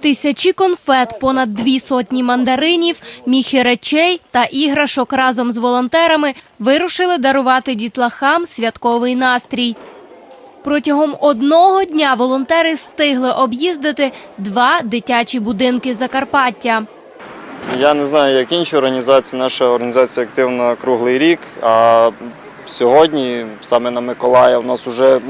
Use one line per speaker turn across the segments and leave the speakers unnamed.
Тисячі конфет, понад дві сотні мандаринів, міхи речей та іграшок разом з волонтерами вирушили дарувати дітлахам святковий настрій. Протягом одного дня волонтери встигли об'їздити два дитячі будинки Закарпаття.
Я не знаю, як інші організації. Наша організація активна круглий рік. А сьогодні, саме на Миколая, у нас вже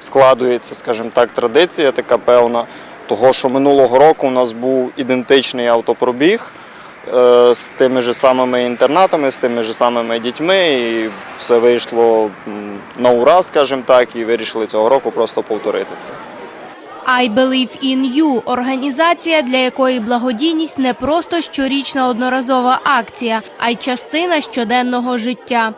складується, скажімо так, традиція така певна. Того, що минулого року у нас був ідентичний автопробіг е, з тими ж самими інтернатами, з тими ж самими дітьми, і все вийшло на ура, скажімо так, і вирішили цього року просто повторити це.
I Believe in You – організація, для якої благодійність не просто щорічна одноразова акція, а й частина щоденного життя.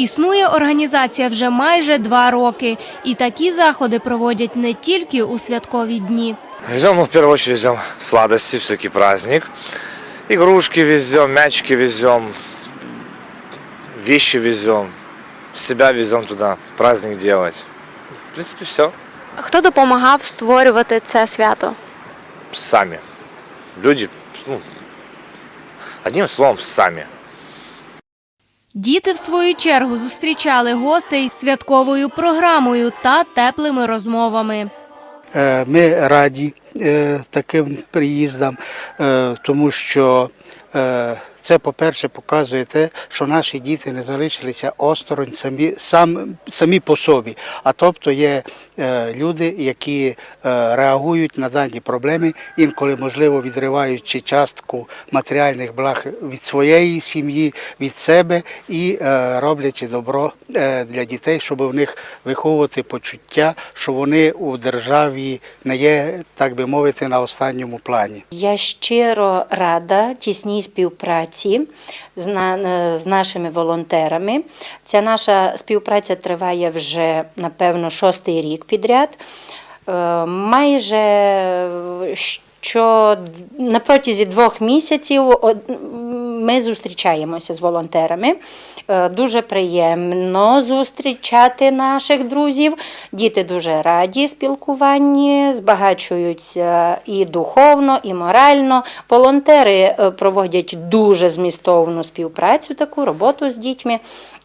Існує організація вже майже два роки, і такі заходи проводять не тільки у святкові дні.
Везем, в первую очередь везем сладости, все-таки праздник. Игрушки везем, мячики везем, вещи везем, себя везем туда, праздник делать. В принципе, все.
Хто допомагав створювати це свято?
Сами. Люди, ну, одним словом, сами.
Діти, в свою чергу, зустрічали гостей святковою програмою та теплими розмовами.
Е, Ми раді е, таким приїздам, е, тому що це, по-перше, показує те, що наші діти не залишилися осторонь самі, сам, самі по собі. А тобто є е, люди, які е, реагують на дані проблеми, інколи, можливо, відриваючи частку матеріальних благ від своєї сім'ї, від себе і е, роблячи добро е, для дітей, щоб в них виховувати почуття, що вони у державі не є, так би мовити, на останньому плані.
Я щиро рада тісній співпраці на, е, з нашими волонтерами. Ця наша співпраця триває вже, напевно, шостий рік підряд. Е, Майже що на протязі двох місяців ми зустрічаємося з волонтерами. Е, Дуже приємно зустрічати наших друзів. Діти дуже раді спілкуванні, збагачуються і духовно, і морально. Волонтери е, проводять дуже змістовну співпрацю, таку роботу з дітьми.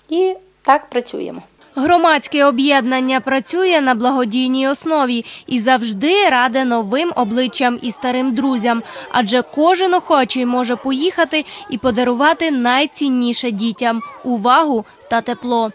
І так працюємо.
Громадське об'єднання працює на благодійній основі і завжди раде новим обличчям і старим друзям, адже кожен охочий може поїхати і подарувати найцінніше дітям увагу та тепло.